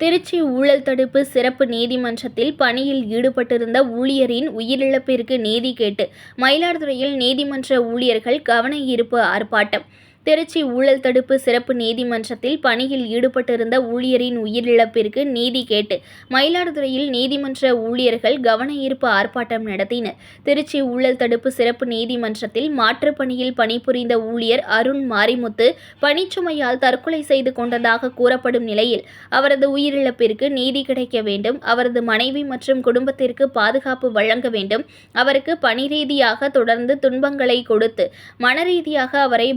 திருச்சி ஊழல் தடுப்பு சிறப்பு நீதிமன்றத்தில் பணியில் ஈடுபட்டிருந்த ஊழியரின் உயிரிழப்பிற்கு நீதி கேட்டு மயிலாடுதுறையில் நீதிமன்ற ஊழியர்கள் கவன ஈர்ப்பு ஆர்ப்பாட்டம். திருச்சி ஊழல் தடுப்பு சிறப்பு நீதிமன்றத்தில் பணியில் ஈடுபட்டிருந்த ஊழியரின் உயிரிழப்பிற்கு நீதி கேட்டு மயிலாடுதுறையில் நீதிமன்ற ஊழியர்கள் கவன ஈர்ப்பு ஆர்ப்பாட்டம் நடத்தினர். திருச்சி ஊழல் தடுப்பு சிறப்பு நீதிமன்றத்தில் மாற்றுப் பணியில் பணிபுரிந்த ஊழியர் அருண் மாரிமுத்து பணிச்சுமையால் தற்கொலை செய்து கொண்டதாக கூறப்படும் நிலையில் அவரது உயிரிழப்பிற்கு நீதி கிடைக்க வேண்டும் அவரது மனைவி மற்றும் குடும்பத்திற்கு பாதுகாப்பு வழங்க வேண்டும் அவருக்கு பணி ரீதியாக தொடர்ந்து துன்பங்களை கொடுத்து மனரீதியாக அவரை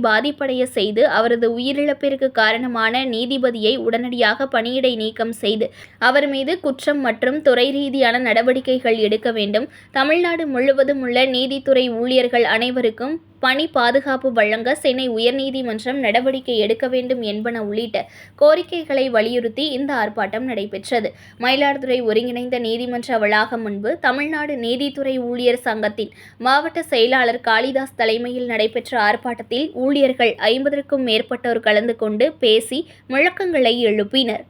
பாதிப்படைய செய்து அவரது உயிரிழப்பிற்கு காரணமான நீதிபதியை உடனடியாக பணியிடை நீக்கம் செய்து அவர் மீது குற்றம் மற்றும் துறை ரீதியான நடவடிக்கைகள் எடுக்க வேண்டும். தமிழ்நாடு முழுவதும் உள்ள நீதித்துறை ஊழியர்கள் அனைவருக்கும் பணி பாதுகாப்பு வழங்க சென்னை உயர்நீதிமன்றம் நடவடிக்கை எடுக்க வேண்டும் என்பன உள்ளிட்ட கோரிக்கைகளை வலியுறுத்தி இந்த ஆர்ப்பாட்டம் நடைபெற்றது. மயிலாடுதுறை ஒருங்கிணைந்த நீதிமன்ற வளாகம் முன்பு தமிழ்நாடு நீதித்துறை ஊழியர் சங்கத்தின் மாவட்ட செயலாளர் காளிதாஸ் தலைமையில் நடைபெற்ற ஆர்ப்பாட்டத்தில் ஊழியர்கள் ஐம்பதற்கும் மேற்பட்டோர் கலந்து கொண்டு பேசி முழக்கங்களை எழுப்பினர்.